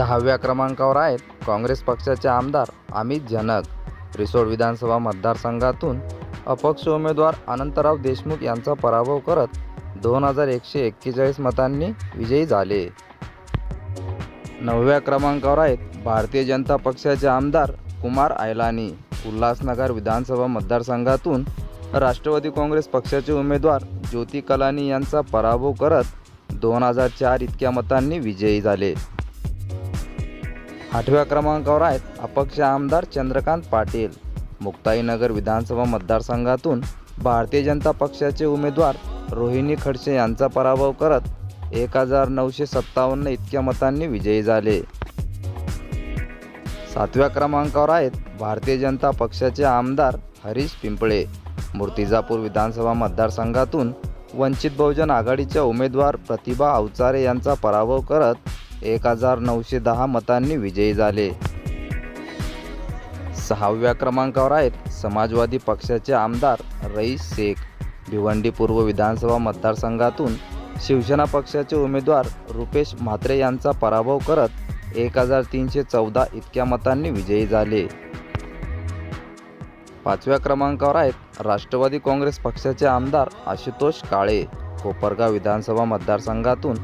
दहाव्या क्रमांकावर आहेत काँग्रेस पक्षाचे आमदार अमित जनक रिसोड विधानसभा मतदारसंघातून अपक्ष उमेदवार अनंतराव देशमुख यांचा पराभव करत दोन हजार एकशे एक्केचाळीस मतांनी विजयी झाले. नवव्या क्रमांकावर आहेत भारतीय जनता पक्षाचे आमदार कुमार आयलानी उल्हासनगर विधानसभा मतदारसंघातून राष्ट्रवादी काँग्रेस पक्षाचे उमेदवार ज्योती कलानी यांचा पराभव करत दोन हजार चार इतक्या मतांनी विजयी झाले. आठव्या क्रमांकावर आहेत अपक्ष आमदार चंद्रकांत पाटील. मुक्ताईनगर विधानसभा मतदारसंघातून भारतीय जनता पक्षाचे उमेदवार रोहिणी खडसे यांचा पराभव करत एक हजार नऊशे सत्तावन्न इतक्या मतांनी विजयी झाले. सातव्या क्रमांकावर आहेत भारतीय जनता पक्षाचे आमदार हरीश पिंपळे. मूर्तिजापूर विधानसभा मतदारसंघातून वंचित बहुजन आघाडीच्या उमेदवार प्रतिभा अवचारे यांचा पराभव करत एक हजार नऊशे दहा मतांनी विजयी झाले. सहाव्या क्रमांकावर आहेत समाजवादी पक्षाचे आमदार रईस शेख. भिवंडी पूर्व विधानसभा मतदारसंघातून शिवसेना पक्षाचे उमेदवार रुपेश म्हात्रे यांचा पराभव करत एक हजार तीनशे चौदा इतक्या मतांनी विजयी झाले. पाचव्या क्रमांकावर आहेत राष्ट्रवादी काँग्रेस पक्षाचे आमदार आशुतोष काळे. कोपरगाव विधानसभा मतदारसंघातून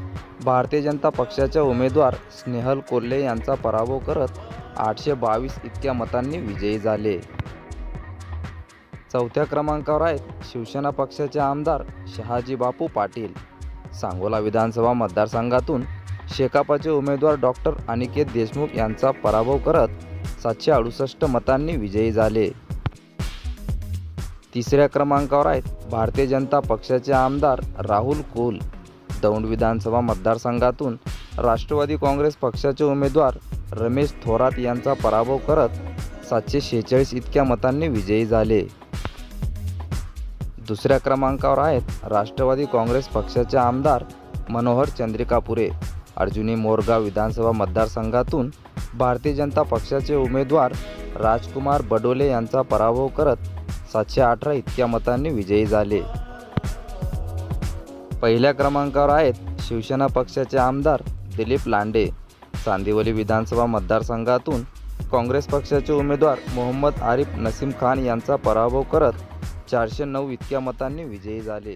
भारतीय जनता पक्षाच्या उमेदवार स्नेहल कोल्हे यांचा पराभव करत आठशे बावीस इतक्या मतांनी विजयी झाले. चौथ्या क्रमांकावर आहेत शिवसेना पक्षाचे आमदार शहाजी बापू पाटील. सांगोला विधानसभा मतदारसंघातून शेकापाचे उमेदवार डॉक्टर अनिकेत देशमुख यांचा पराभव करत सातशे अडुसष्ट मतांनी विजयी झाले. तिसऱ्या क्रमांकावर आहेत भारतीय जनता पक्षाचे आमदार राहुल कुल. दौंड विधानसभा मतदारसंघातून राष्ट्रवादी काँग्रेस पक्षाचे उमेदवार रमेश थोरात यांचा पराभव करत सातशे शेहेचाळीस इतक्या मतांनी विजयी झाले. दुसऱ्या क्रमांकावर आहेत राष्ट्रवादी काँग्रेस पक्षाचे आमदार मनोहर चंद्रिकापुरे. अर्जुनी मोरगाव विधानसभा मतदारसंघातून भारतीय जनता पक्षाचे उमेदवार राजकुमार बडोले यांचा पराभव करत सातशे अठरा इतक्या मतांनी विजयी झाले. पहिल्या क्रमांकावर आहेत शिवसेना पक्षाचे आमदार दिलीप लांडे. चांदिवली विधानसभा मतदारसंघातून काँग्रेस पक्षाचे उमेदवार मोहम्मद आरिफ नसीम खान यांचा पराभव करत चारशे नऊ इतक्या मतांनी विजयी झाले.